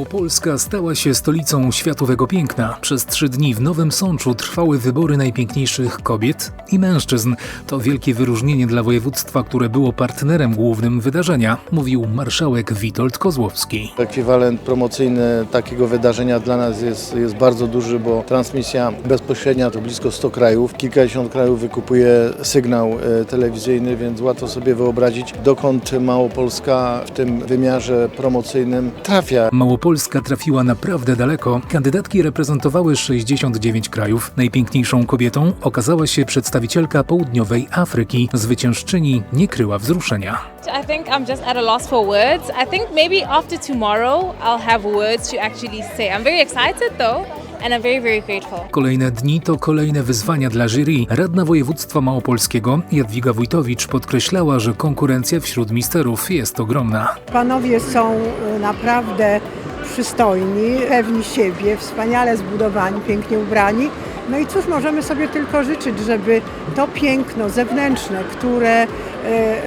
Małopolska stała się stolicą światowego piękna. Przez trzy dni w Nowym Sączu trwały wybory najpiękniejszych kobiet i mężczyzn. To wielkie wyróżnienie dla województwa, które było partnerem głównym wydarzenia, mówił marszałek Witold Kozłowski. Ekwiwalent promocyjny takiego wydarzenia dla nas jest, jest bardzo duży, bo transmisja bezpośrednia to blisko 100 krajów. Kilkadziesiąt krajów wykupuje sygnał e, telewizyjny, więc łatwo sobie wyobrazić, dokąd Małopolska w tym wymiarze promocyjnym trafia. Małopolska trafiła naprawdę daleko. Kandydatki reprezentowały 69 krajów. Najpiękniejszą kobietą okazała się przedstawicielka południowej Afryki. Zwyciężczyni nie kryła wzruszenia. I think I'm just at a loss for words. I think maybe after tomorrow I'll have words to actually say. I'm very excited though, and I'm very, very grateful. Kolejne dni to kolejne wyzwania dla jury. Radna województwa małopolskiego Jadwiga Wójtowicz podkreślała, że konkurencja wśród misterów jest ogromna. Panowie są y, naprawdę przystojni, pewni siebie, wspaniale zbudowani, pięknie ubrani. No i cóż możemy sobie tylko życzyć, żeby to piękno zewnętrzne, które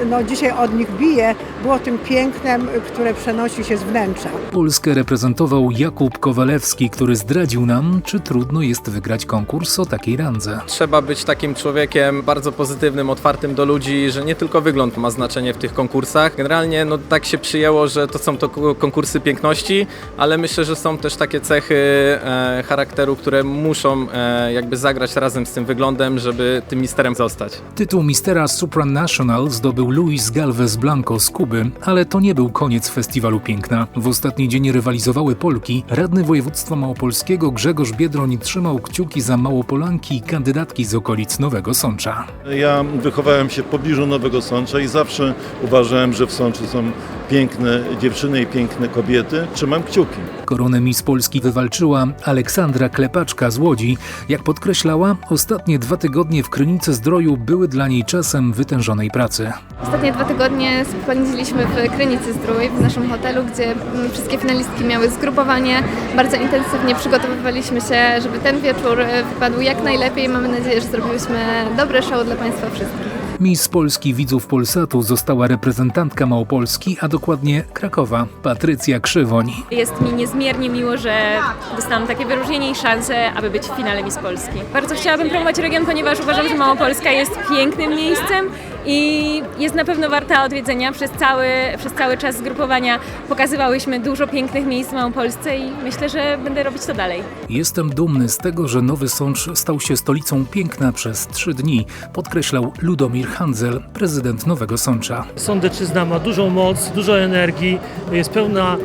no, dzisiaj od nich bije, było tym pięknem, y, które przenosi się z wnętrza. Polskę reprezentował Jakub Kowalewski, który zdradził nam, czy trudno jest wygrać konkurs o takiej randze. Trzeba być takim człowiekiem bardzo pozytywnym, otwartym do ludzi, że nie tylko wygląd ma znaczenie w tych konkursach. Generalnie no, tak się przyjęło, że to są to konkursy piękności, ale myślę, że są też takie cechy e, charakteru, które muszą e, jakby zagrać razem z tym wyglądem, żeby tym misterem zostać. Tytuł mistera Supranational zdobył Luis Galvez Blanco z Kuby, ale to nie był koniec festiwalu piękna. W ostatni dzień rywalizowały Polki. Radny województwa małopolskiego Grzegorz Biedroń trzymał kciuki za Małopolanki i kandydatki z okolic Nowego Sącza. Ja wychowałem się w pobliżu Nowego Sącza i zawsze uważałem, że w Sączu są piękne dziewczyny i piękne kobiety. Trzymam kciuki. Koronę Miss Polski wywalczyła Aleksandra Klepaczka z Łodzi. Jak podkreślała, ostatnie dwa tygodnie w Krynicy Zdroju były dla niej czasem wytężonej pracy. Ostatnie dwa tygodnie spędziliśmy w Krynicy Zdrój, w naszym hotelu, gdzie mm, wszystkie finalistki miały zgrupowanie. Bardzo intensywnie przygotowywaliśmy się, żeby ten wieczór e, wypadł jak najlepiej. Mamy nadzieję, że zrobiłyśmy dobre show dla Państwa wszystkich. Miss Polski widzów Polsatu została reprezentantka Małopolski, a dokładnie Krakowa, Patrycja Krzywoń. Jest mi niezmiernie miło, że dostałam takie wyróżnienie i szansę, aby być w finale Miss Polski. Bardzo chciałabym promować region, ponieważ uważam, że Małopolska jest pięknym miejscem i jest na pewno warta odwiedzenia. Przez cały, przez cały czas zgrupowania pokazywałyśmy dużo pięknych miejsc w Małopolsce i myślę, że będę robić to dalej. Jestem dumny z tego, że Nowy Sącz stał się stolicą piękna przez trzy dni, podkreślał Ludomir Handzel, prezydent Nowego Sącza. Sądeczyzna ma dużą moc, dużo energii, jest pełna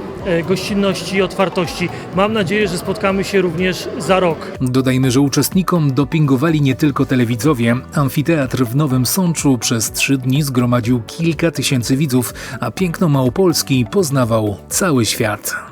gościnności i otwartości. Mam nadzieję, że spotkamy się również za rok. Dodajmy, że uczestnikom dopingowali nie tylko telewidzowie. Amfiteatr w Nowym Sączu przez trzy dni zgromadził kilka tysięcy widzów, a piękno Małopolski poznawał cały świat.